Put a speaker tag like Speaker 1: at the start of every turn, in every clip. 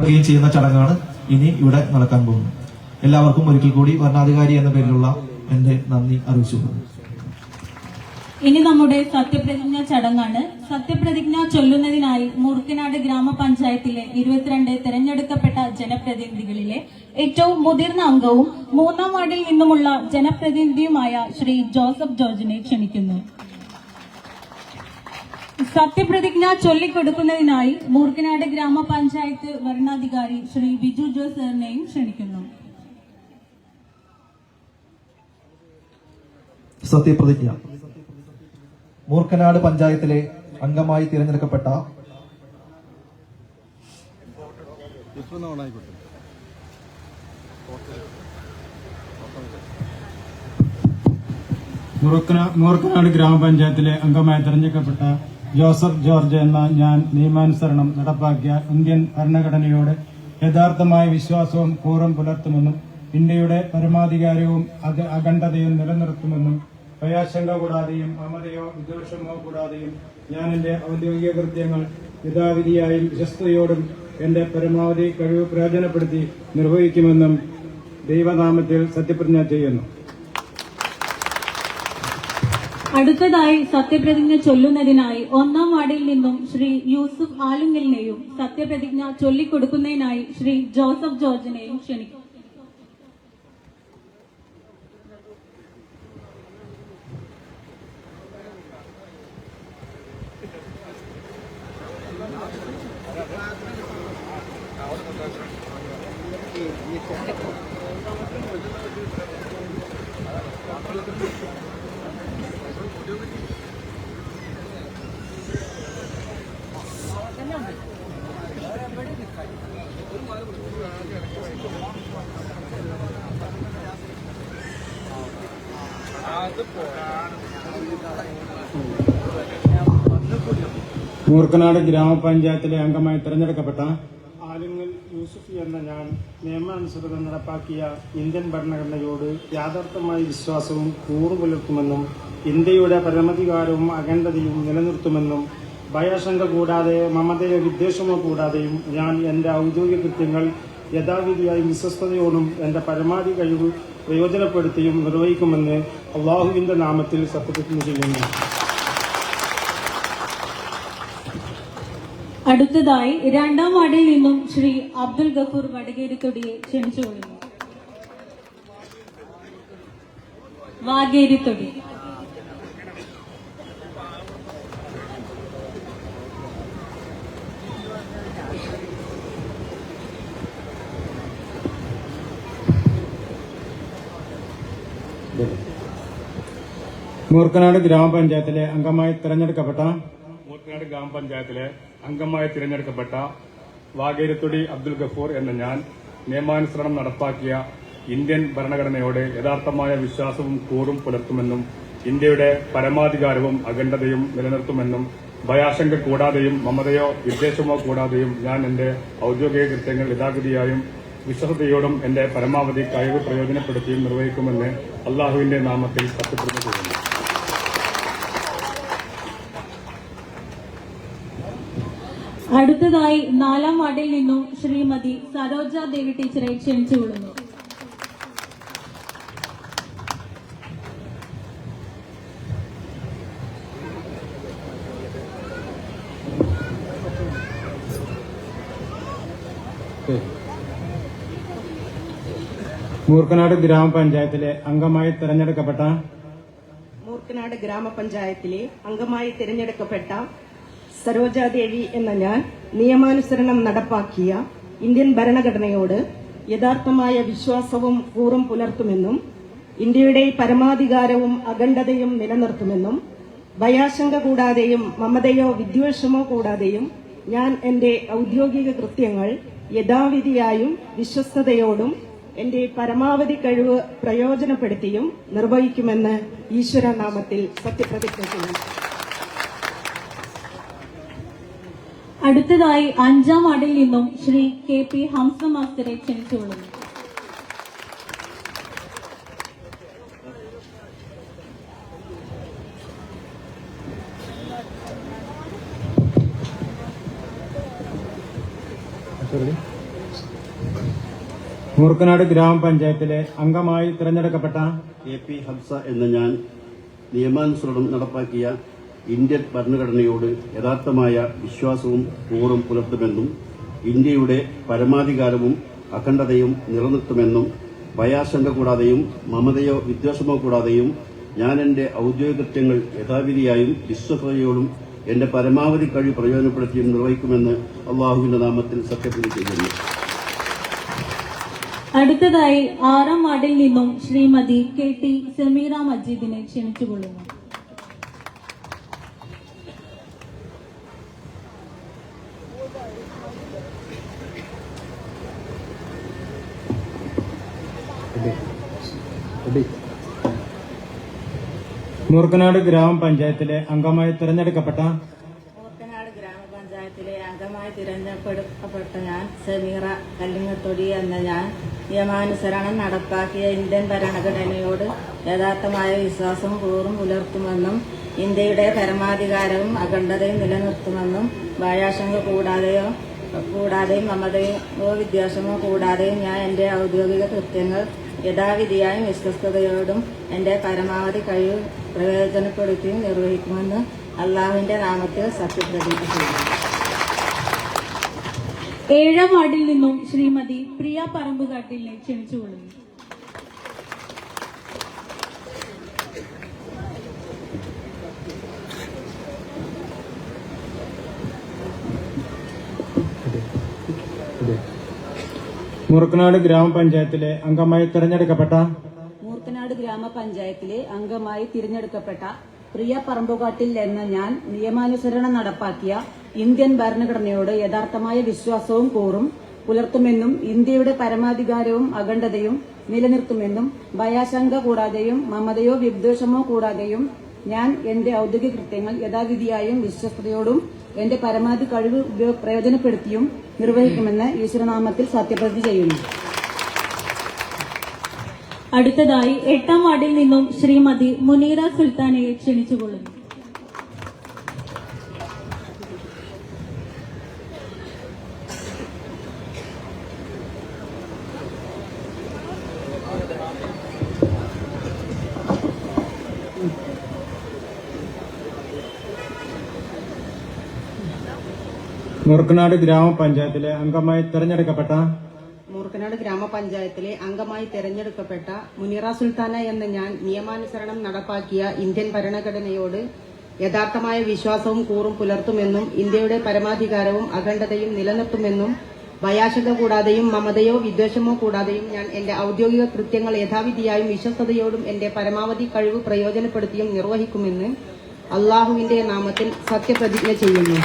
Speaker 1: പറയുകയും ചെയ്യുന്ന ചടങ്ങാണ് ഇനി ഇവിടെ നടക്കാൻ പോകുന്നത്. എല്ലാവർക്കും ഒരിക്കൽ കൂടി ഭരണാധികാരി എന്ന പേരിലുള്ള എന്റെ നന്ദി അറിയിച്ചുകൊള്ളുന്നു.
Speaker 2: ഇനി നമ്മുടെ സത്യപ്രതിജ്ഞ ചടങ്ങാണ്. സത്യപ്രതിജ്ഞ ചൊല്ലുന്നതിനായി മൂർക്കനാട് ഗ്രാമപഞ്ചായത്തിലെ ഇരുപത്തിരണ്ട് തെരഞ്ഞെടുക്കപ്പെട്ട ജനപ്രതിനിധികളിലെ ഏറ്റവും മുതിർന്ന അംഗവും മൂന്നാം വാർഡിൽ നിന്നുമുള്ള ജനപ്രതിനിധിയുമായ ശ്രീ ജോസഫ് ജോർജിനെ ക്ഷണിക്കുന്നു. സത്യപ്രതിജ്ഞ ചൊല്ലിക്കൊടുക്കുന്നതിനായി മൂർക്കനാട് ഗ്രാമപഞ്ചായത്ത് വരണാധികാരി ശ്രീ ബിജു ജോസ് സാറിനെയും ക്ഷണിക്കുന്നു.
Speaker 1: സത്യപ്രതിജ്ഞ. മൂർക്കനാട് പഞ്ചായത്തിലെ അംഗമായി തിരഞ്ഞെടുക്കപ്പെട്ട
Speaker 3: മുറുക്കന- മൂർക്കനാട് ഗ്രാമപഞ്ചായത്തിലെ അംഗമായി തെരഞ്ഞെടുക്കപ്പെട്ട ജോസഫ് ജോർജ് എന്ന ഞാൻ നിയമാനുസരണം നടപ്പാക്കിയ ഇന്ത്യൻ ഭരണഘടനയോട് യഥാർത്ഥമായ വിശ്വാസവും കൂറും പുലർത്തുമെന്നും ഇന്ത്യയുടെ പരമാധികാരവും അത് അഖണ്ഡതയും നിലനിർത്തുമെന്നും ഭയാശങ്ക കൂടാതെയും അമതയോ വിദ്വേഷമോ കൂടാതെയും ഞാൻ എന്റെ ഔദ്യോഗിക കൃത്യങ്ങൾ യഥാവിധിയായും വിശ്വസ്തയോടും എന്റെ പരമാവധി കഴിവ് പ്രയോജനപ്പെടുത്തി നിർവഹിക്കുമെന്നും ദൈവനാമത്തിൽ സത്യപ്രതിജ്ഞ ചെയ്യുന്നു.
Speaker 2: അടുത്തതായി സത്യപ്രതിജ്ഞ ചൊല്ലുന്നതിനായി ഒന്നാം വാർഡിൽ നിന്നും ശ്രീ യൂസുഫ് ആലുങ്ങലിനെയും സത്യപ്രതിജ്ഞ ചൊല്ലിക്കൊടുക്കുന്നതിനായി ശ്രീ ജോസഫ് ജോർജിനെയും ക്ഷണിക്കും.
Speaker 3: മൂർക്കനാട് ഗ്രാമപഞ്ചായത്തിലെ അംഗമായി തെരഞ്ഞെടുക്കപ്പെട്ട ആലുങ്ങൽ യൂസുഫ് എന്ന ഞാൻ നിയമാനുസൃതം നടപ്പാക്കിയ ഇന്ത്യൻ ഭരണഘടനയോട് യാഥാർത്ഥമായ വിശ്വാസവും കൂറു പുലർത്തുമെന്നും ഇന്ത്യയുടെ പരമധികാരവും അഖണ്ഡതയും നിലനിർത്തുമെന്നും ഭയാശങ്ക കൂടാതെ മമതയോ വിദ്വേഷമോ കൂടാതെയും ഞാൻ എന്റെ ഔദ്യോഗിക കൃത്യങ്ങൾ യഥാവിധിയായും വിശ്വസ്തയോടും എന്റെ പരമാവധി കഴിവ് പ്രയോജനപ്പെടുത്തിയും നിർവഹിക്കുമെന്ന് അള്ളാഹുവിന്റെ നാമത്തിൽ സത്യപ്രതിജ്ഞ ചെയ്യുന്നു.
Speaker 2: അടുത്തതായി രണ്ടാം വാർഡിൽ നിന്നും ശ്രീ അബ്ദുൽ ഗഫൂർ വടകേരിത്തൊടിയെ ക്ഷണിച്ചുകൊള്ളുന്നു വാഗേരിത്തൊടി.
Speaker 3: മൂർക്കനാട് ഗ്രാമപഞ്ചായത്തിലെ അംഗമായി തെരഞ്ഞെടുക്കപ്പെട്ട
Speaker 4: മൂർക്കനാട് ഗ്രാമപഞ്ചായത്തിലെ അംഗമായി തിരഞ്ഞെടുക്കപ്പെട്ട വാഗേരത്തൊടി അബ്ദുൽ ഗഫൂർ എന്ന ഞാൻ നിയമാനുസരണം നടപ്പാക്കിയ ഇന്ത്യൻ ഭരണഘടനയോട് യഥാർത്ഥമായ വിശ്വാസവും കൂറും പുലർത്തുമെന്നും ഇന്ത്യയുടെ പരമാധികാരവും അഖണ്ഡതയും നിലനിർത്തുമെന്നും ഭയാശങ്ക കൂടാതെയും മമതയോ വിദ്വേഷമോ കൂടാതെയും ഞാൻ എന്റെ ഔദ്യോഗിക കൃത്യങ്ങൾ യഥാഗതിയായും വിശ്വസതയോടും എന്റെ പരമാവധി കഴിവ് പ്രയോജനപ്പെടുത്തിയും നിർവഹിക്കുമെന്ന് അള്ളാഹുവിന്റെ നാമത്തിൽ സത്യപ്രതിജ്ഞ ചെയ്യുന്നു.
Speaker 2: അടുത്തതായി നാലാം വാർഡിൽ നിന്നും ശ്രീമതി സരോജ ദേവി ടീച്ചറെ ക്ഷണിച്ചുകൊള്ളുന്നു
Speaker 3: മൂർക്കനാട് ഗ്രാമപഞ്ചായത്തിലെ അംഗമായി തെരഞ്ഞെടുക്കപ്പെട്ട
Speaker 5: മൂർക്കനാട് ഗ്രാമപഞ്ചായത്തിലെ അംഗമായി തിരഞ്ഞെടുക്കപ്പെട്ട സരോജാദേവി എന്ന ഞാൻ നിയമാനുസരണം നടപ്പാക്കിയ ഇന്ത്യൻ ഭരണഘടനയോട് യഥാർത്ഥമായ വിശ്വാസവും കൂറും പുലർത്തുമെന്നും ഇന്ത്യയുടെ പരമാധികാരവും അഖണ്ഡതയും നിലനിർത്തുമെന്നും ഭയാശങ്ക കൂടാതെയും മമതയോ വിദ്വേഷമോ കൂടാതെയും ഞാൻ എന്റെ ഔദ്യോഗിക കൃത്യങ്ങൾ യഥാവിധിയായും വിശ്വസ്തയോടും എന്റെ പരമാവധി കഴിവ് പ്രയോജനപ്പെടുത്തിയും നിർവഹിക്കുമെന്ന് ഈശ്വരനാമത്തിൽ സത്യപ്രതിജ്ഞ ചെയ്യുന്നു.
Speaker 2: അടുത്തതായി അഞ്ചാം വാർഡിൽ നിന്നും ശ്രീ കെ പി ഹംസ മാസ്റ്ററെ ക്ഷണിച്ചുകൊള്ളുന്നു.
Speaker 3: മൂർക്കനാട് ഗ്രാമപഞ്ചായത്തിലെ അംഗമായി തിരഞ്ഞെടുക്കപ്പെട്ട
Speaker 6: എ പി ഹംസ എന്ന ഞാൻ നിയമാനുസൃതം നടപ്പാക്കിയ ഇന്ത്യൻ ഭരണഘടനയോട് യഥാർത്ഥമായ വിശ്വാസവും കൂറും പുലർത്തുമെന്നും ഇന്ത്യയുടെ പരമാധികാരവും അഖണ്ഡതയും നിലനിർത്തുമെന്നും ഭയാശങ്ക കൂടാതെയും മമതയോ വിദ്വേഷമോ കൂടാതെയും ഞാൻ എന്റെ ഔദ്യോഗിക കൃത്യങ്ങൾ യഥാവിധിയായും വിശ്വസതയോടും എന്റെ പരമാവധി കഴിവ് പ്രയോജനപ്പെടുത്തിയും നിർവഹിക്കുമെന്ന് അള്ളാഹുവിന്റെ നാമത്തിൽ സത്യപ്രതി ചെയ്യുന്നു.
Speaker 2: അടുത്തതായി ആറാം വാർഡിൽ നിന്നും ശ്രീമതി കെ ടി സമീറ മജീദിനെ ക്ഷണിച്ചുകൊള്ളുന്നു.
Speaker 3: മൂർക്കനാട് ഗ്രാമപഞ്ചായത്തിലെ അംഗമായി തിരഞ്ഞെടുക്കപ്പെട്ട
Speaker 7: മൂർക്കനാട് ഗ്രാമപഞ്ചായത്തിലെ അംഗമായി തിരഞ്ഞെടുക്കപ്പെട്ട ഞാൻ സമീറ കല്ലിങ്ങത്തൊടി എന്ന ഞാൻ നിയമാനുസരണം നടപ്പാക്കിയ ഇന്ത്യൻ ഭരണഘടനയോട് യഥാർത്ഥമായ വിശ്വാസം കൂറും പുലർത്തുമെന്നും ഇന്ത്യയുടെ പരമാധികാരവും അഖണ്ഡതയും നിലനിർത്തുമെന്നും ഭയാശങ്ക കൂടാതെയോ കൂടാതെയും മമതയോ വിദ്വേഷമോ കൂടാതെയും ഞാൻ എന്റെ ഔദ്യോഗിക കൃത്യങ്ങൾ യഥാവിധിയായും വിശ്വസ്തയോടും എന്റെ പരമാവധി കഴിവ് പ്രയോജനപ്പെടുത്തിയും നിർവഹിക്കുമെന്ന് അള്ളാഹുവിന്റെ നാമത്തിൽ സത്യപ്രതിജ്ഞ ചെയ്യുന്നു.
Speaker 2: ഏഴാം വാർഡിൽ നിന്നും ശ്രീമതി പ്രിയ പറമ്പുകാട്ടിലിനെ ക്ഷണിച്ചുകൊള്ളുന്നു.
Speaker 3: മൂർക്കനാട് ഗ്രാമപഞ്ചായത്തിലെ അംഗമായി തിരഞ്ഞെടുക്കപ്പെട്ട
Speaker 8: മൂർക്കനാട് ഗ്രാമപഞ്ചായത്തിലെ അംഗമായി തിരഞ്ഞെടുക്കപ്പെട്ട പ്രിയ പറമ്പുകാട്ടിൽ എന്ന ഞാൻ നിയമാനുസരണം നടപ്പാക്കിയ ഇന്ത്യൻ ഭരണഘടനയോട് യഥാർത്ഥമായ വിശ്വാസവും കൂറും പുലർത്തുമെന്നും ഇന്ത്യയുടെ പരമാധികാരവും അഖണ്ഡതയും നിലനിർത്തുമെന്നും ഭയാശങ്ക കൂടാതെയും മമതയോ വിദ്വേഷമോ കൂടാതെയും ഞാൻ എന്റെ ഔദ്യോഗിക കൃത്യങ്ങൾ യഥാവിധിയായും വിശ്വസ്തയോടും എന്റെ പരമാവധി കഴിവ് പ്രയോജനപ്പെടുത്തിയും നിർവഹിക്കുമെന്ന് ഈശ്വരനാമത്തിൽ സത്യപ്രതി ചെയ്യുന്നു.
Speaker 2: അടുത്തതായി എട്ടാം വാർഡിൽ നിന്നും ശ്രീമതി മുനീറ സുൽത്താനയെ ക്ഷണിച്ചുകൊള്ളുന്നു.
Speaker 3: മൂർക്കനാട് ഗ്രാമപഞ്ചായത്തിലെ അംഗമായി തെരഞ്ഞെടുക്കപ്പെട്ട
Speaker 5: മൂർക്കനാട് ഗ്രാമപഞ്ചായത്തിലെ അംഗമായി തെരഞ്ഞെടുക്കപ്പെട്ട മുനീറ സുൽത്താന എന്ന ഞാൻ നിയമാനുസരണം നടപ്പാക്കിയ ഇന്ത്യൻ ഭരണഘടനയോട് യഥാർത്ഥമായ വിശ്വാസവും കൂറും പുലർത്തുമെന്നും ഇന്ത്യയുടെ പരമാധികാരവും അഖണ്ഡതയും നിലനിർത്തുമെന്നും വയാശത കൂടാതെയും മമതയോ വിദ്വേഷമോ കൂടാതെയും ഞാൻ എന്റെ ഔദ്യോഗിക കൃത്യങ്ങൾ യഥാവിധിയായും വിശ്വസ്തയോടും എന്റെ പരമാവധി കഴിവ് പ്രയോജനപ്പെടുത്തിയും നിർവഹിക്കുമെന്ന് അള്ളാഹുവിന്റെ നാമത്തിൽ സത്യപ്രതിജ്ഞ ചെയ്യുന്നു.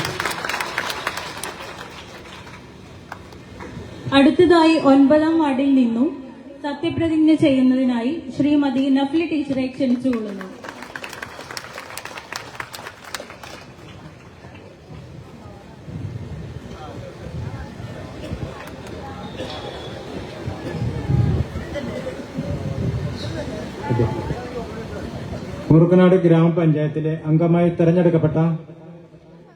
Speaker 2: അടുത്തതായി ഒൻപതാം വാർഡിൽ നിന്നും സത്യപ്രതിജ്ഞ ചെയ്യുന്നതിനായി ശ്രീമതി നഫ്ലി ടീച്ചറെ ക്ഷണിച്ചുകൊള്ളുന്നു.
Speaker 3: മൂർക്കനാട് ഗ്രാമപഞ്ചായത്തിലെ അംഗമായി തെരഞ്ഞെടുക്കപ്പെട്ട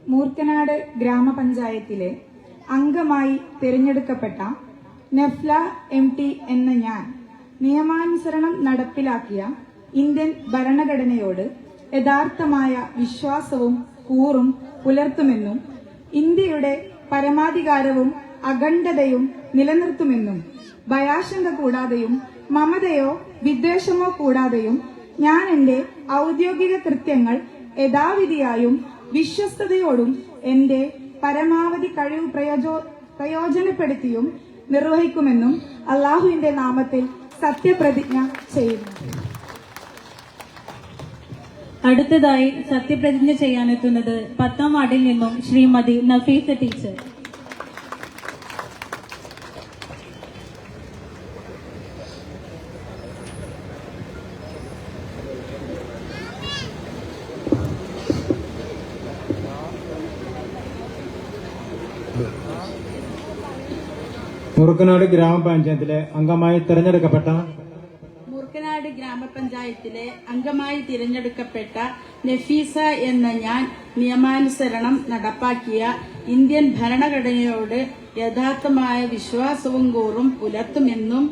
Speaker 9: മൂർക്കനാട് ഗ്രാമപഞ്ചായത്തിലെ അംഗമായി തിരഞ്ഞെടുക്കപ്പെട്ട നെഫ്ല എം ടി എന്ന ഞാൻ നിയമാനുസരണം നടപ്പിലാക്കിയ ഇന്ത്യൻ ഭരണഘടനയോട് യഥാർത്ഥമായ വിശ്വാസവും കൂറും പുലർത്തുമെന്നും ഇന്ത്യയുടെ പരമാധികാരവും അഖണ്ഡതയും നിലനിർത്തുമെന്നും ഭയാശങ്ക കൂടാതെയും മമതയോ വിദ്വേഷമോ കൂടാതെയും ഞാൻ എന്റെ ഔദ്യോഗിക കൃത്യങ്ങൾ യഥാവിധിയായും വിശ്വസ്തയോടും എന്റെ പരമാവധി കഴിവ് പ്രയോജോ പ്രയോജനപ്പെടുത്തിയും നിർവഹിക്കുമെന്നും അള്ളാഹുവിന്റെ നാമത്തിൽ സത്യപ്രതിജ്ഞ ചെയ്യുന്നു.
Speaker 2: അടുത്തതായി സത്യപ്രതിജ്ഞ ചെയ്യാനെത്തുന്നത് പത്താം വാർഡിൽ നിന്നും ശ്രീമതി നഫീസ ടീച്ചർ.
Speaker 3: മൂർക്കനാട് ഗ്രാമപഞ്ചായത്തിലെ അംഗമായി തിരഞ്ഞെടുക്കപ്പെട്ട
Speaker 7: മൂർക്കനാട് ഗ്രാമപഞ്ചായത്തിലെ അംഗമായി തിരഞ്ഞെടുക്കപ്പെട്ട നഫീസ എന്ന ഞാൻ നിയമാനുസരണം നടപ്പാക്കിയ ഇന്ത്യൻ ഭരണഘടനയോട് യഥാർത്ഥമായ വിശ്വാസവും കൂറും പുലർത്തുമെന്നും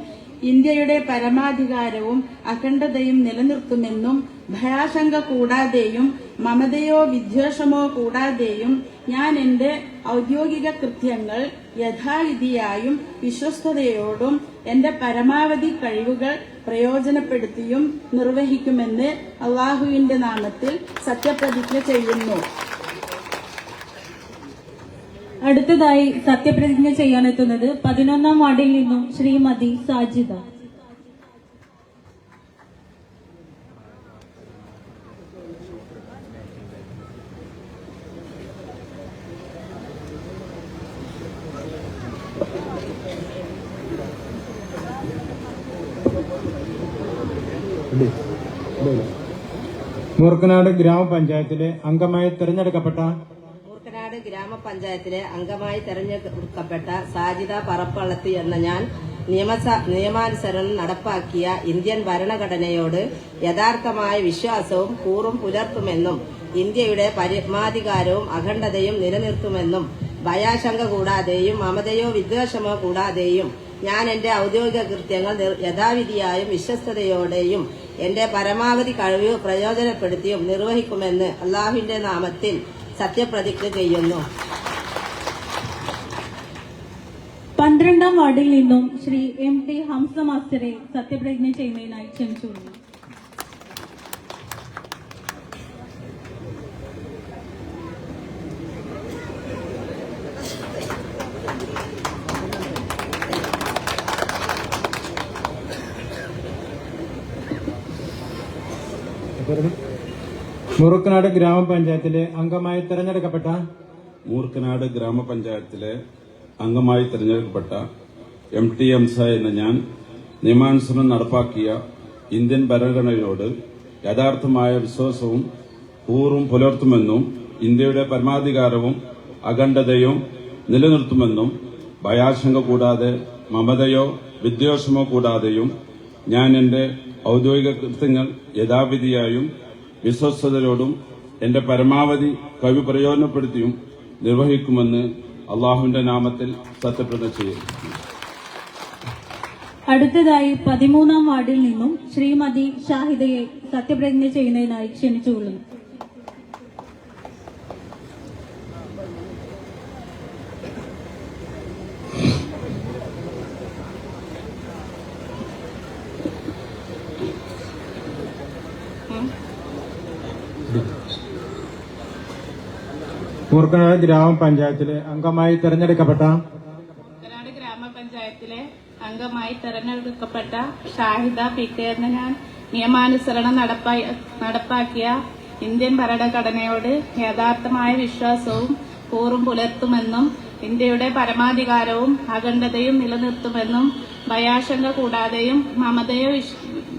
Speaker 7: ഇന്ത്യയുടെ പരമാധികാരവും അഖണ്ഡതയും നിലനിർത്തുമെന്നും ഭയാശങ്ക കൂടാതെയും മമതയോ വിദ്വേഷമോ കൂടാതെയും ഞാൻ എന്റെ ഔദ്യോഗിക കൃത്യങ്ങൾ യഥാവിധിയായും വിശ്വസ്തയോടും എന്റെ പരമാവധി കഴിവുകൾ പ്രയോജനപ്പെടുത്തിയും നിർവഹിക്കുമെന്ന് അള്ളാഹുവിന്റെ നാമത്തിൽ സത്യപ്രതിജ്ഞ ചെയ്യുന്നു.
Speaker 2: അടുത്തതായി സത്യപ്രതിജ്ഞ ചെയ്യാനെത്തുന്നത് പതിനൊന്നാം വാർഡിൽ നിന്നും ശ്രീമതി സാജിദ.
Speaker 3: മൂർക്കനാട് ഗ്രാമപഞ്ചായത്തിലെ അംഗമായി തെരഞ്ഞെടുക്കപ്പെട്ട
Speaker 10: മൂർക്കനാട് ഗ്രാമപഞ്ചായത്തിലെ അംഗമായി തെരഞ്ഞെടുക്കപ്പെട്ട സാജിദ പറപ്പള്ളത്തി എന്ന ഞാൻ നിയമാനുസരണം നടപ്പാക്കിയ ഇന്ത്യൻ ഭരണഘടനയോട് യഥാർത്ഥമായ വിശ്വാസവും കൂറും പുലർത്തുമെന്നും ഇന്ത്യയുടെ പരമാധികാരവും അഖണ്ഡതയും നിലനിർത്തുമെന്നും ഭയാശങ്ക കൂടാതെയും മമതയോ വിദ്വേഷമോ കൂടാതെയും ഞാൻ എന്റെ ഔദ്യോഗിക കൃത്യങ്ങൾ യഥാവിധിയായും വിശ്വസ്തയോടെയും എന്റെ പരമാവധി കഴിവ് പ്രയോജനപ്പെടുത്തിയും നിർവഹിക്കുമെന്ന് അള്ളാഹുവിന്റെ നാമത്തിൽ സത്യപ്രതിജ്ഞ ചെയ്യുന്നു.
Speaker 2: പന്ത്രണ്ടാം വാർഡിൽ നിന്നും ശ്രീ എം ടി ഹംസ മാസ്റ്ററെ സത്യപ്രതിജ്ഞ ചെയ്യുന്നതിനായി ക്ഷണിച്ചുകൊള്ളുന്നു.
Speaker 3: മുറുക്കനാട് ഗ്രാമപഞ്ചായത്തിലെ അംഗമായി തെരഞ്ഞെടുക്കപ്പെട്ട
Speaker 11: മൂർക്കനാട് ഗ്രാമപഞ്ചായത്തിലെ അംഗമായി തെരഞ്ഞെടുക്കപ്പെട്ട എം ടി എംസ എന്ന ഞാൻ നിയമാനുസരണം നടപ്പാക്കിയ ഇന്ത്യൻ ഭരണഘടനയോട് യഥാർത്ഥമായ വിശ്വാസവും കൂറും പുലർത്തുമെന്നും ഇന്ത്യയുടെ പരമാധികാരവും അഖണ്ഡതയും നിലനിർത്തുമെന്നും ഭയാശങ്ക കൂടാതെ മമതയോ വിദ്വേഷമോ കൂടാതെയും ഞാൻ എന്റെ ഔദ്യോഗിക കൃത്യങ്ങൾ യഥാവിധിയായും വിശ്വസ്തയോടും എന്റെ പരമാവധി കവി പ്രയോജനപ്പെടുത്തിയും നിർവഹിക്കുമെന്ന് അള്ളാഹുവിന്റെ നാമത്തിൽ സത്യപ്രതിജ്ഞ ചെയ്യുന്നു
Speaker 2: അടുത്തതായി പതിമൂന്നാം വാർഡിൽ നിന്നും ശ്രീമതി ഷാഹിദയെ സത്യപ്രതിജ്ഞ ചെയ്യുന്നതിനായി ക്ഷണിച്ചുകൊള്ളുന്നു.
Speaker 3: മൂർക്കനാട് ഗ്രാമപഞ്ചായത്തിലെ അംഗമായി തെരഞ്ഞെടുക്കപ്പെട്ട
Speaker 7: കൂർക്കനാട് ഗ്രാമപഞ്ചായത്തിലെ അംഗമായി തെരഞ്ഞെടുക്കപ്പെട്ട ഷാഹിദ പി. കെ. എന്ന ഞാൻ നിയമാനുസരണം നടപ്പാക്കിയ ഇന്ത്യൻ ഭരണഘടനയോട് യഥാർത്ഥമായ വിശ്വാസവും കൂറും പുലർത്തുമെന്നും ഇന്ത്യയുടെ പരമാധികാരവും അഖണ്ഡതയും നിലനിർത്തുമെന്നും ഭയാശങ്ക കൂടാതെയും മമതയോ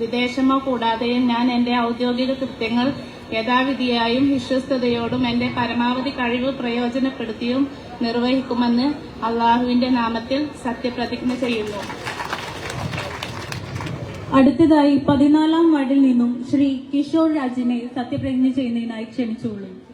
Speaker 7: വിദേശമോ കൂടാതെയും ഞാൻ എന്റെ ഔദ്യോഗിക കൃത്യങ്ങൾ യഥാവിധിയായും വിശ്വസ്തയോടും എന്റെ പരമാവധി കഴിവ് പ്രയോജനപ്പെടുത്തിയും നിർവഹിക്കുമെന്ന് അള്ളാഹുവിന്റെ നാമത്തിൽ സത്യപ്രതിജ്ഞ ചെയ്യുന്നു.
Speaker 2: അടുത്തതായി പതിനാലാം വാർഡിൽ നിന്നും ശ്രീ കിഷോർ രാജിനെ സത്യപ്രതിജ്ഞ ചെയ്യുന്നതിനായി ക്ഷണിച്ചുകൊള്ളുന്നു.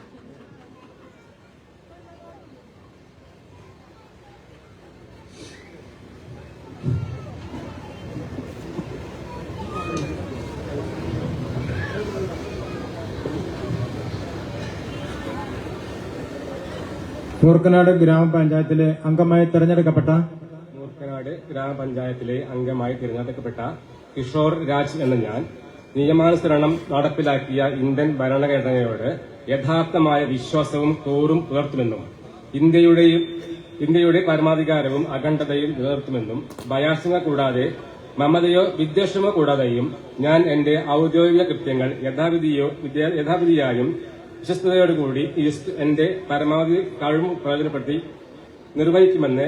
Speaker 3: മൂർക്കനാട് ഗ്രാമപഞ്ചായത്തിലെ അംഗമായി തിരഞ്ഞെടുക്കപ്പെട്ട
Speaker 12: മൂർക്കനാട് ഗ്രാമപഞ്ചായത്തിലെ അംഗമായി തിരഞ്ഞെടുക്കപ്പെട്ട കിഷോർ രാജ് എന്ന ഞാൻ നിയമാനുസരണം നടപ്പിലാക്കിയ ഇന്ത്യൻ ഭരണഘടനയോട് യഥാർത്ഥമായ വിശ്വാസവും തോറും പുലർത്തുമെന്നും ഇന്ത്യയുടെയും ഇന്ത്യയുടെ പരമാധികാരവും അഖണ്ഡതയും നിലനിർത്തുമെന്നും ബയാസിംഗ കൂടാതെ മമതയോ വിദ്വേഷമോ കൂടാതെയും ഞാൻ എന്റെ ഔദ്യോഗിക കൃത്യങ്ങൾ യഥാവിധിയോ യഥാവിധിയായും വിശ്വസ്തയോടുകൂടി ഈ എന്റെ പരമാവധി കഴിവും പ്രയോജനപ്പെടുത്തി നിർവഹിക്കുമെന്ന്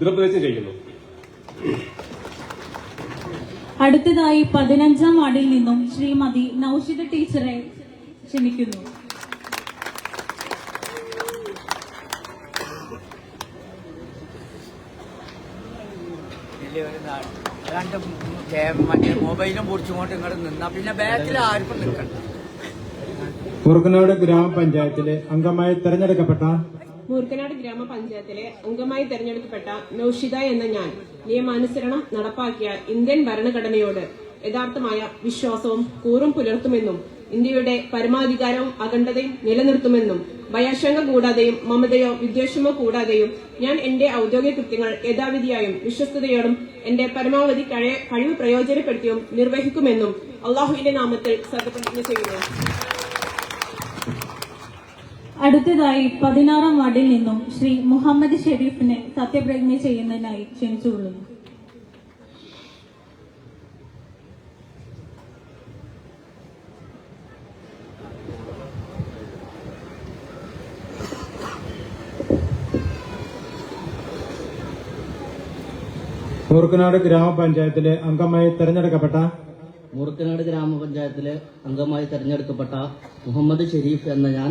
Speaker 12: ദൃഢപ്രതിജ്ഞ ചെയ്യുന്നു.
Speaker 2: അടുത്തതായി പതിനഞ്ചാം വാർഡിൽ നിന്നും ശ്രീമതി നൌഷിദ ടീച്ചറെ ക്ഷണിക്കുന്നു.
Speaker 5: മറ്റേ മൊബൈലും പൊടിച്ചുകൊണ്ട് ഇങ്ങോട്ട് നിന്നാ. പിന്നെ ബാക്കിൽ ആർക്കും നിൽക്കണ്ട.
Speaker 3: മുറുക്കനാട് ഗ്രാമപഞ്ചായത്തിലെ അംഗമായി തെരഞ്ഞെടുക്കപ്പെട്ട
Speaker 13: മൂർക്കനാട് ഗ്രാമപഞ്ചായത്തിലെ അംഗമായി തെരഞ്ഞെടുക്കപ്പെട്ട നൌഷിത എന്ന ഞാൻ നിയമാനുസരണം നടപ്പാക്കിയ ഇന്ത്യൻ ഭരണഘടനയോട് യഥാർത്ഥമായ വിശ്വാസവും കൂറും പുലർത്തുമെന്നും ഇന്ത്യയുടെ പരമാധികാരവും അഖണ്ഡതയും നിലനിർത്തുമെന്നും ഭയാശങ്ക കൂടാതെയും മമതയോ വിദ്വേഷമോ കൂടാതെയും ഞാൻ എന്റെ ഔദ്യോഗിക കൃത്യങ്ങൾ യഥാവിധിയായും വിശ്വസ്തയോടും എന്റെ പരമാവധി കഴി- കഴിവ് പ്രയോജനപ്പെടുത്തിയും നിർവഹിക്കുമെന്നും അള്ളാഹുവിന്റെ നാമത്തിൽ സത്യപ്രതിജ്ഞ ചെയ്യുന്നു.
Speaker 2: അടുത്തതായി പതിനാറാം വാർഡിൽ നിന്നും ശ്രീ മുഹമ്മദ് ഷെരീഫിനെ സത്യപ്രതിജ്ഞ ചെയ്യുന്നതിനായി ക്ഷണിച്ചുകൊള്ളുന്നു.
Speaker 3: മൂർക്കനാട് ഗ്രാമപഞ്ചായത്തിലെ അംഗമായി തെരഞ്ഞെടുക്കപ്പെട്ട
Speaker 14: മൂർക്കനാട് ഗ്രാമപഞ്ചായത്തിലെ അംഗമായി തെരഞ്ഞെടുക്കപ്പെട്ട മുഹമ്മദ് ഷെരീഫ് എന്ന ഞാൻ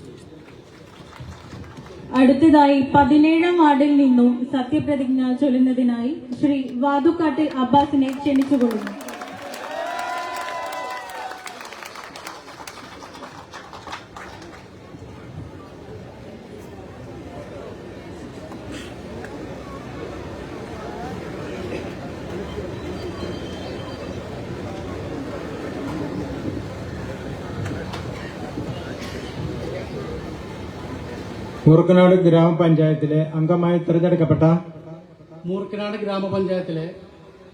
Speaker 2: അടുത്തതായി പതിനേഴാം വാർഡിൽ നിന്നും സത്യപ്രതിജ്ഞ ചൊല്ലുന്നതിനായി ശ്രീ വാതുക്കാട്ടിൽ അബ്ബാസിനെ ക്ഷണിച്ചുകൊള്ളുന്നു.
Speaker 3: മൂർക്കനാട് ഗ്രാമപഞ്ചായത്തിലെ അംഗമായി തിരഞ്ഞെടുക്കപ്പെട്ട
Speaker 15: മൂർക്കനാട് ഗ്രാമപഞ്ചായത്തിലെ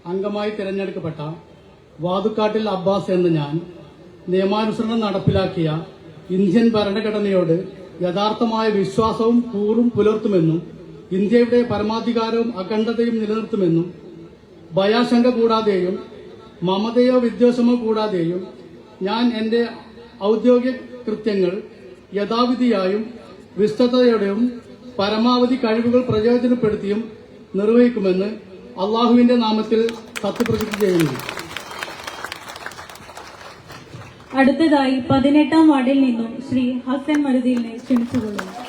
Speaker 15: അംഗമായി തിരഞ്ഞെടുക്കപ്പെട്ട വാതുക്കാട്ടിൽ അബ്ബാസ് എന്ന് ഞാൻ നിയമാനുസരണം നടപ്പിലാക്കിയ ഇന്ത്യൻ ഭരണഘടനയോട് യഥാർത്ഥമായ വിശ്വാസവും കൂറും പുലർത്തുമെന്നും ഇന്ത്യയുടെ പരമാധികാരവും അഖണ്ഡതയും നിലനിർത്തുമെന്നും ഭയാശങ്ക കൂടാതെയും മമതയോ വിദ്വേഷമോ കൂടാതെയും ഞാൻ എന്റെ ഔദ്യോഗിക കൃത്യങ്ങൾ യഥാവിധിയായും വിശ്വസ്തയോടെയും പരമാവധി കഴിവുകൾ പ്രയോജനപ്പെടുത്തിയും നിർവഹിക്കുമെന്ന് അള്ളാഹുവിന്റെ നാമത്തിൽ സത്യപ്രതിജ്ഞ ചെയ്യുന്നു.
Speaker 2: അടുത്തതായി പതിനെട്ടാം വാർഡിൽ നിന്നും ശ്രീ ഹസൻ മരുതിയിലെ ക്ഷണിച്ചുകൊള്ളുന്നു.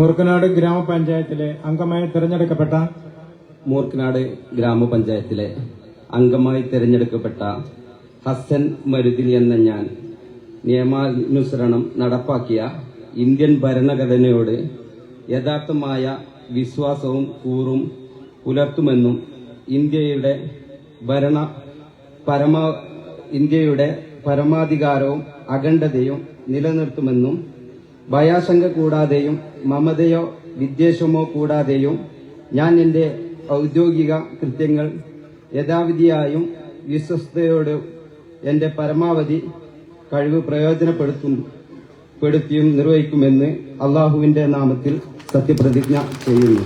Speaker 3: മൂർക്കനാട് ഗ്രാമപഞ്ചായത്തിലെ അംഗമായി തിരഞ്ഞെടുക്കപ്പെട്ട
Speaker 16: മൂർക്കനാട് ഗ്രാമപഞ്ചായത്തിലെ അംഗമായി തിരഞ്ഞെടുക്കപ്പെട്ട ഹസൻ മരുതിൽ എന്ന ഞാൻ നിയമാനുസരണം നടപ്പാക്കിയ ഇന്ത്യൻ ഭരണഘടനയോട് യഥാർത്ഥമായ വിശ്വാസവും കൂറും പുലർത്തുമെന്നും ഇന്ത്യയുടെ ഭരണ പരമ ഇന്ത്യയുടെ പരമാധികാരവും അഖണ്ഡതയും നിലനിർത്തുമെന്നും ഭയാശങ്ക കൂടാതെയും മമതയോ വിദ്വേഷമോ കൂടാതെയും ഞാൻ എന്റെ ഔദ്യോഗിക കൃത്യങ്ങൾ യഥാവിധിയായും വിശ്വസ്തയോട് എന്റെ പരമാവധി കഴിവ് പ്രയോജനപ്പെടുത്തും പെടുത്തിയും നിർവഹിക്കുമെന്ന് അള്ളാഹുവിന്റെ നാമത്തിൽ സത്യപ്രതിജ്ഞ ചെയ്യുന്നു.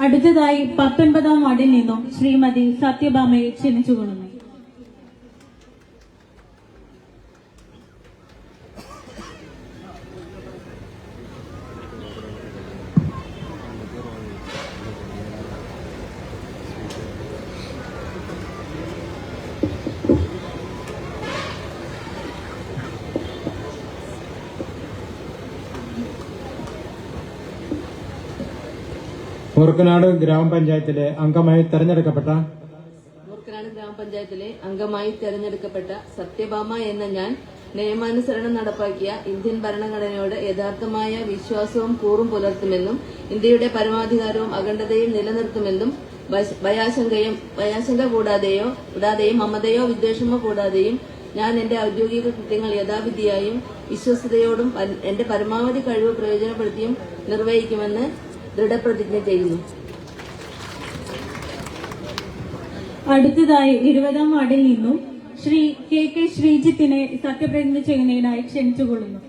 Speaker 2: അടുത്തതായി പത്തൊൻപതാം വാർഡിൽ നിന്നും ശ്രീമതി സത്യഭാമയെ ക്ഷണിച്ചുകൊള്ളുന്നു.
Speaker 3: മൂർക്കനാട് ഗ്രാമപഞ്ചായത്തിലെ അംഗമായി തെരഞ്ഞെടുക്കപ്പെട്ട
Speaker 17: മൂർക്കനാട് ഗ്രാമപഞ്ചായത്തിലെ അംഗമായി തെരഞ്ഞെടുക്കപ്പെട്ട സത്യഭാമ എന്ന ഞാൻ നിയമാനുസരണം നടപ്പാക്കിയ ഇന്ത്യൻ ഭരണഘടനയോട് യഥാർത്ഥമായ വിശ്വാസവും കൂറും പുലർത്തുമെന്നും ഇന്ത്യയുടെ പരമാധികാരവും അഖണ്ഡതയും നിലനിർത്തുമെന്നും ഭയ- ഭയാശങ്കയും ഭയാശങ്ക കൂടാതെയോ കൂടാതെയും മമതയോ വിദ്വേഷമോ കൂടാതെയും ഞാൻ എന്റെ ഔദ്യോഗിക കൃത്യങ്ങൾ യഥാവിധിയായും വിശ്വസ്തയോടും എന്റെ പരമാവധി കഴിവ് പ്രയോജനപ്പെടുത്തിയും നിർവഹിക്കുമെന്ന് ദൃഢപ്രതിജ്ഞ ചെയ്യുന്നു.
Speaker 2: അടുത്തതായി ഇരുപതാം വാർഡിൽ നിന്നും ശ്രീ കെ കെ ശ്രീജിത്തിനെ സത്യപ്രതിജ്ഞ ചെയ്യുന്നതിനായി ക്ഷണിച്ചുകൊള്ളുന്നു.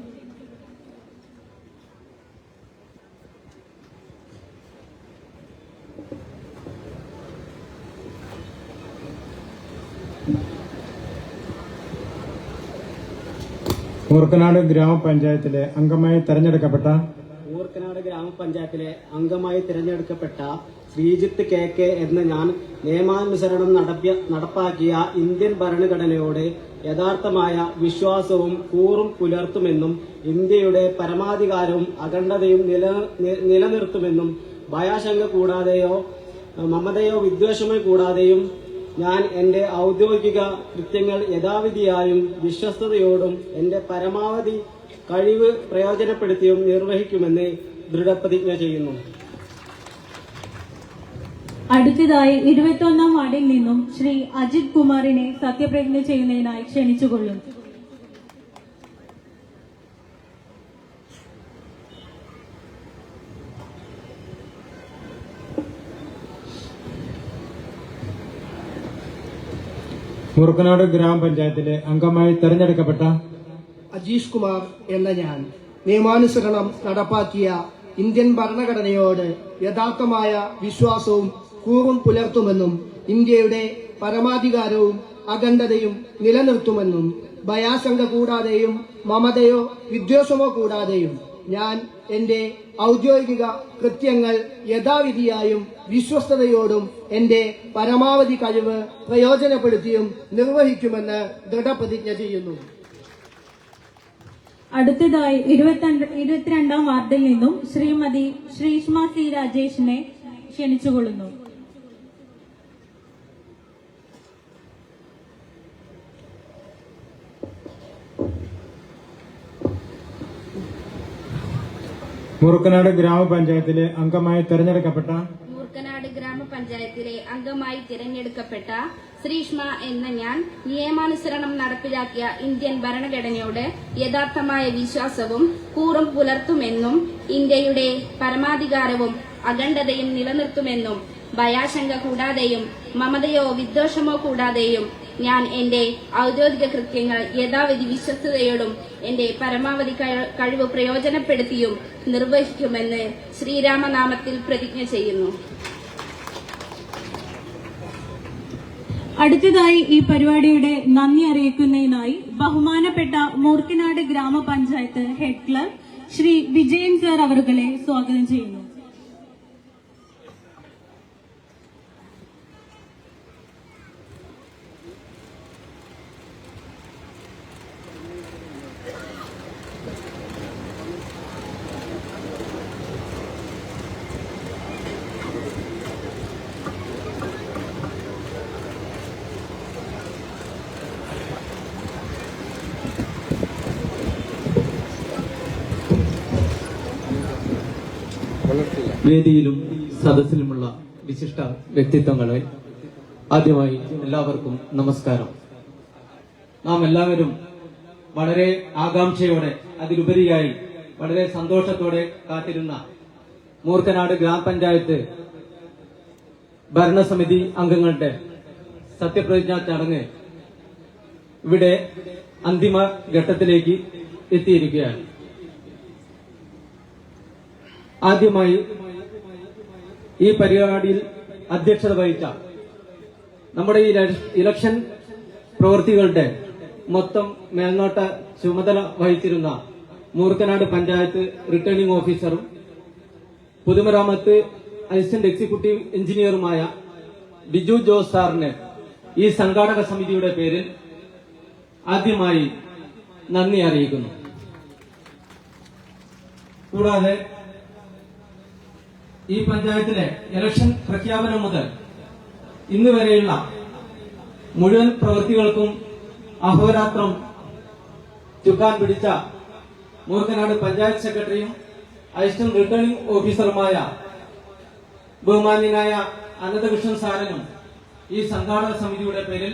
Speaker 3: കൂർക്കനാട് ഗ്രാമപഞ്ചായത്തിലെ അംഗമായി തെരഞ്ഞെടുക്കപ്പെട്ട
Speaker 18: ഗ്രാമപഞ്ചായത്തിലെ അംഗമായി തിരഞ്ഞെടുക്കപ്പെട്ട ശ്രീജിത്ത് കെ കെ എന്ന ഞാൻ നിയമാനുസരണം നടപ്പിയ നടപ്പാക്കിയ ഇന്ത്യൻ ഭരണഘടനയോട് യഥാർത്ഥമായ വിശ്വാസവും കൂറും പുലർത്തുമെന്നും ഇന്ത്യയുടെ പരമാധികാരവും അഖണ്ഡതയും നില നിലനിർത്തുമെന്നും ഭയാശങ്ക കൂടാതെയോ മമതയോ വിദ്വേഷമോ കൂടാതെയും ഞാൻ എന്റെ ഔദ്യോഗിക കൃത്യങ്ങൾ യഥാവിധിയായും വിശ്വസ്തയോടും എന്റെ പരമാവധി കഴിവ് പ്രയോജനപ്പെടുത്തിയും നിർവഹിക്കുമെന്ന് ദൃഢപ്രതിജ്ഞ ചെയ്യുന്നു.
Speaker 2: അടുത്തതായി ഇരുപത്തൊന്നാം വാർഡിൽ നിന്നും ശ്രീ അജിത് കുമാറിനെ സത്യപ്രതിജ്ഞ ചെയ്യുന്നതിനായി ക്ഷണിച്ചുകൊള്ളും.
Speaker 3: മുറുക്കനാട് ഗ്രാമപഞ്ചായത്തിലെ അംഗമായി തെരഞ്ഞെടുക്കപ്പെട്ട
Speaker 19: അജീഷ് കുമാർ എന്ന ഞാൻ നിയമാനുസരണം നടപ്പാക്കിയ ഇന്ത്യൻ ഭരണഘടനയോട് യഥാർത്ഥമായ വിശ്വാസവും കൂറും പുലർത്തുമെന്നും ഇന്ത്യയുടെ പരമാധികാരവും അഖണ്ഡതയും നിലനിർത്തുമെന്നും ഭയാശങ്ക കൂടാതെയും മമതയോ വിദ്വേഷമോ കൂടാതെയും ഞാൻ എന്റെ ഔദ്യോഗിക കൃത്യങ്ങൾ യഥാവിധിയായും വിശ്വസ്തയോടും എന്റെ പരമാവധി കഴിവ് പ്രയോജനപ്പെടുത്തിയും നിർവഹിക്കുമെന്ന് ദൃഢപ്രതിജ്ഞ ചെയ്യുന്നു.
Speaker 2: അടുത്തതായി ഇരുപത്തിരണ്ട് ഇരുപത്തിരണ്ടാം വാർഡിൽ നിന്നും ശ്രീമതി ശ്രീഷ്മ സി രാജേഷിനെ ക്ഷണിച്ചുകൊള്ളുന്നു.
Speaker 3: മൂർക്കനാട് ഗ്രാമപഞ്ചായത്തിലെ അംഗമായി തെരഞ്ഞെടുക്കപ്പെട്ട
Speaker 20: മൂർക്കനാട് ഗ്രാമപഞ്ചായത്തിലെ അംഗമായി തിരഞ്ഞെടുക്കപ്പെട്ട ശ്രീഷ്മ എന്ന ഞാൻ നിയമാനുസരണം നടപ്പിലാക്കിയ ഇന്ത്യൻ ഭരണഘടനയോട് യഥാർത്ഥമായ വിശ്വാസവും കൂറും പുലർത്തുമെന്നും ഇന്ത്യയുടെ പരമാധികാരവും അഖണ്ഡതയും നിലനിർത്തുമെന്നും ഭയാശങ്ക കൂടാതെയും മമതയോ വിദ്വേഷമോ കൂടാതെയും ഞാൻ എന്റെ ഔദ്യോഗിക കൃത്യങ്ങൾ യഥാവിധി വിശ്വസ്തയോടും എന്റെ പരമാവധി കഴിവ് പ്രയോജനപ്പെടുത്തിയും നിർവഹിക്കുമെന്ന് ശ്രീരാമനാമത്തിൽ പ്രതിജ്ഞ ചെയ്യുന്നു.
Speaker 2: അടുത്തതായി ഈ പരിപാടിയുടെ നന്ദി അറിയിക്കുന്നതിനായി ബഹുമാനപ്പെട്ട മൂർക്കിനാട് ഗ്രാമപഞ്ചായത്ത് head clerk Shri Vijayan sir അവർകളെ സ്വാഗതം ചെയ്യുന്നു.
Speaker 21: വേദിയിലും സദസ്സിലുമുള്ള വിശിഷ്ട വ്യക്തിത്വങ്ങളെ ആദ്യമായി എല്ലാവർക്കും നമസ്കാരം. നാം എല്ലാവരും വളരെ ആകാംക്ഷയോടെ അതിലുപരിയായി വളരെ സന്തോഷത്തോടെ കാത്തിരുന്ന മൂർക്കനാട് ഗ്രാമപഞ്ചായത്ത് ഭരണസമിതി അംഗങ്ങളുടെ സത്യപ്രതിജ്ഞാ ചടങ്ങ് ഇവിടെ അന്തിമ ഘട്ടത്തിലേക്ക് എത്തിയിരിക്കുകയാണ്. ആദ്യമായി ഈ പരിപാടിയിൽ അധ്യക്ഷത വഹിച്ച നമ്മുടെ ഈ ഇലക്ഷൻ പ്രവൃത്തികളുടെ മൊത്തം മേൽനോട്ട ചുമതല വഹിച്ചിരുന്ന മൂർക്കനാട് പഞ്ചായത്ത് റിട്ടേണിംഗ് ഓഫീസറും പൊതുമരാമത്ത് അസിസ്റ്റന്റ് എക്സിക്യൂട്ടീവ് എഞ്ചിനീയറുമായ ബിജു ജോസ് സാറിന് ഈ സംഘാടക സമിതിയുടെ പേരിൽ ആദ്യമായി നന്ദി അറിയിക്കുന്നു. കൂടാതെ ഈ പഞ്ചായത്തിലെ ഇലക്ഷൻ പ്രഖ്യാപനം മുതൽ ഇന്ന് വരെയുള്ള മുഴുവൻ പ്രവൃത്തികൾക്കും അഹോരാത്രം ചുക്കാൻ പിടിച്ച മൂർക്കനാട് പഞ്ചായത്ത് സെക്രട്ടറിയും അസിസ്റ്റന്റ് റിട്ടേണിംഗ് ഓഫീസറുമായ ബഹുമാന്യനായ അനന്തകൃഷ്ണൻ സാരനും ഈ സംഘാടക സമിതിയുടെ പേരിൽ